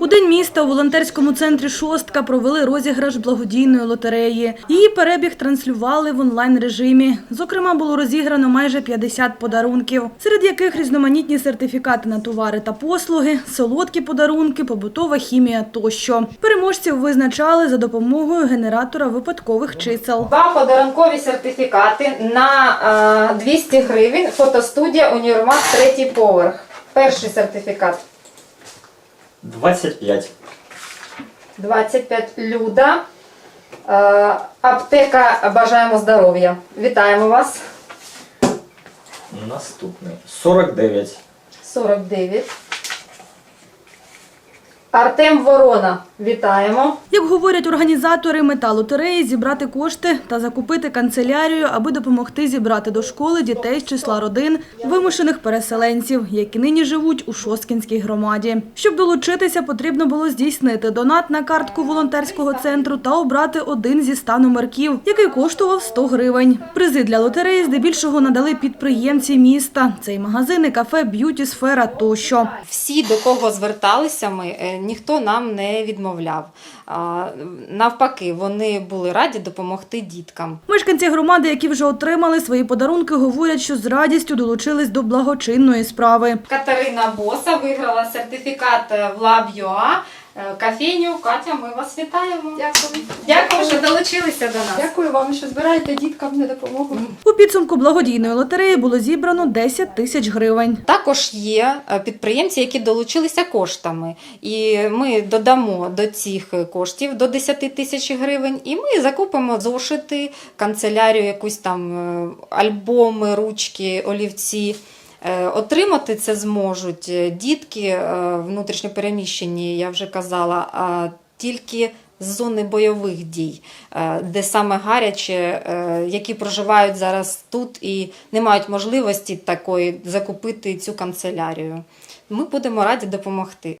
У день міста у волонтерському центрі Шостка провели розіграш благодійної лотереї. Її перебіг транслювали в онлайн режимі. Зокрема, було розіграно майже 50 подарунків, серед яких різноманітні сертифікати на товари та послуги, солодкі подарунки, побутова хімія тощо. Переможців визначали за допомогою генератора випадкових чисел. Два подарункові сертифікати на е, 200 гривень. Фотостудія Універмаг третій поверх. Перший сертифікат 25. 25 Люда. Е, аптека Бажаємо здоров'я. Вітаємо вас. Наступний. 49. 49. Артем Ворона. Вітаємо. Як говорять організатори, мета лотереї – зібрати кошти та закупити канцелярію, аби допомогти зібрати до школи дітей з числа родин вимушених переселенців, які нині живуть у Шосткінській громаді. Щоб долучитися, потрібно було здійснити донат на картку волонтерського центру та обрати один зі ста номерків, який коштував 100 гривень. Призи для лотереї здебільшого надали підприємці міста. Це й магазини, кафе, б'юті, сфера тощо. Всі, до кого зверталися ми, е, ніхто нам не відмовляв. Навпаки, вони були раді допомогти діткам. Мешканці громади, які вже отримали свої подарунки, говорять, що з радістю долучились до благочинної справи. Катерина Боса виграла сертифікат в LabUA. Е, Кафеню, Катя, ми вас вітаємо. Дякую. Дякую, що долучилися до нас. Дякую вам, що збираєте діткам на допомогу. У підсумку благодійної лотереї було зібрано 10 тисяч гривень. Також є е, підприємці, які долучилися коштами, і ми додамо до цих коштів до 10 тисяч гривень, і ми закупимо зошити, канцелярію, якусь там е, альбоми, ручки, олівці. Е, Отримати це зможуть е, дітки е, внутрішньопереміщені, я вже казала, тільки з зони бойових дій, де саме гаряче, які проживають зараз тут і не мають можливості такої закупити цю канцелярію. Ми будемо раді допомогти.